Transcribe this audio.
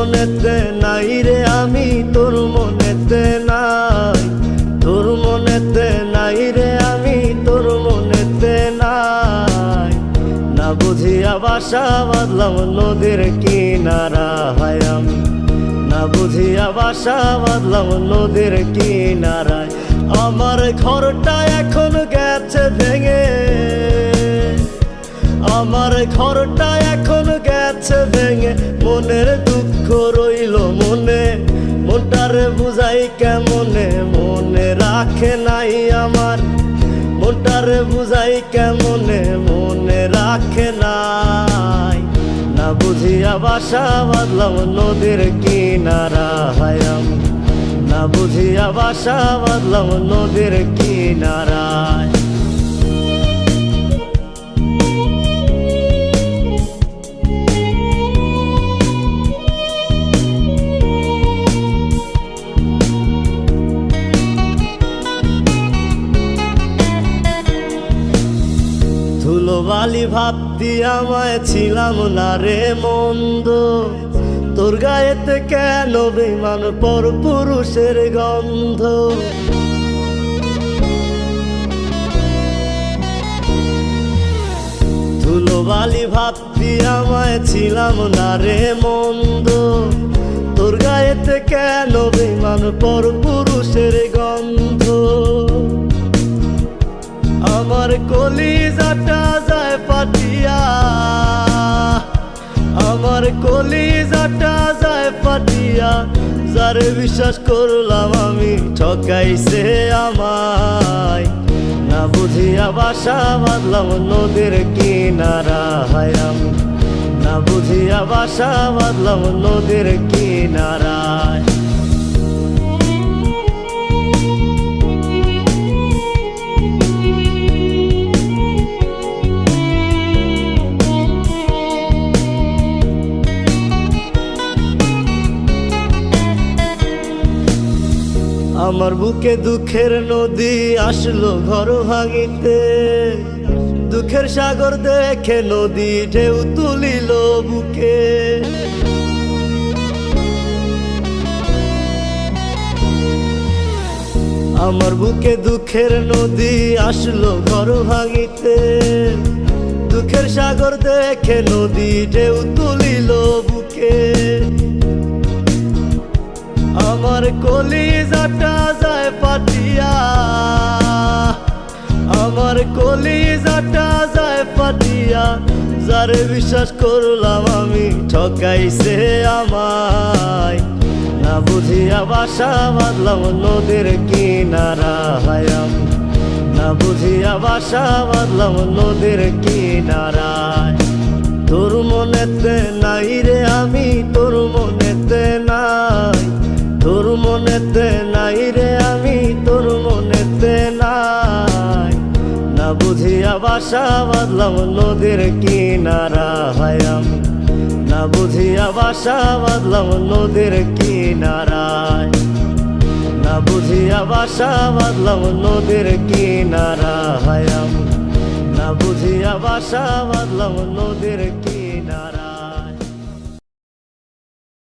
মনেতে নাই রে আমি, তোর মনেতে নাই। তোর মনেতে নাই রে আমি, তোর মনেতে নাই। না বুঝিয়া বাসা বাঁধলাম নদীর কিনারা হায় আমি। না বুঝিয়া বাসা বাঁধলাম নদীর কিনারায়। আমার ঘরটা এখন গেছে ভেঙে। আমার ঘরটা এখন গেছে ভেঙে। মনের দুঃখ রইল মনে, মনটারে বুঝাই কেমনে? মনে রাখে নাই আমার, মনটারে বুঝাই কেমনে? মনে রাখে নাই। না বুঝিয়া বাসা বাঁধলাম নদীর কিনারা হায়াম না বুঝিয়া বাসা বাঁধলাম নদীর কিনারায় বালি ভাবতি আমায় ছিলাম না রে মন্দ। তোর গায়েতে কেন বিমান পর পুরুষের গন্ধ? ধুলো বালি ভাবতি আমায় ছিলাম না রে মন্দ। তোর গায়েতে কেন বিমান পর পুরুষের গন্ধ? আমার কলিজাটা কলিজাটা যায় পাটিয়া যারে বিশ্বাস করলাম আমি, ঠকাইছে আমায়। না বুঝিয়া বাসা বাঁধলাম নদীর কিনারা, হায় আমি। না বুঝিয়া বাসা বাঁধলাম নদীর কিনারায়। আমার বুকে দুঃখের নদী আসলো ঘর ভাঙিতে। দুঃখের সাগর দেখে নদী ঢেউ তুলিল বুকে। আমার বুকে দুঃখের নদী আসলো ঘর ভাঙিতে। দুঃখের সাগর দেখে নদী ঢেউ তুলিল বুকে। কলিজাটা যায় পাটিয়া আমার কলিজাটা যায় পাটিয়া যারে বিশ্বাস করলাম আমি, ঠকাইছে আমায়। না বুঝিয়া বাসা বাঁধলাম নদীর কিনারা হায়াম। না বুঝিয়া বাসা বাঁধলাম নদীর কিনারায়। তোর মনেতে নাই রে আমি, তোর মনেতে মনেতে নাই রে আমি, তোর মনেতে নাই। না বুঝিয়া বাসা বাঁধলাম নদীর কিনারা হায়াম না বুঝিয়া বাসা বাঁধলাম নদীর কিনারায়। না বুঝিয়া বাসা বাঁধলাম নদীর কিনারা হায়াম না বুঝিয়া বাসা বাঁধলাম নদীর কিনারা।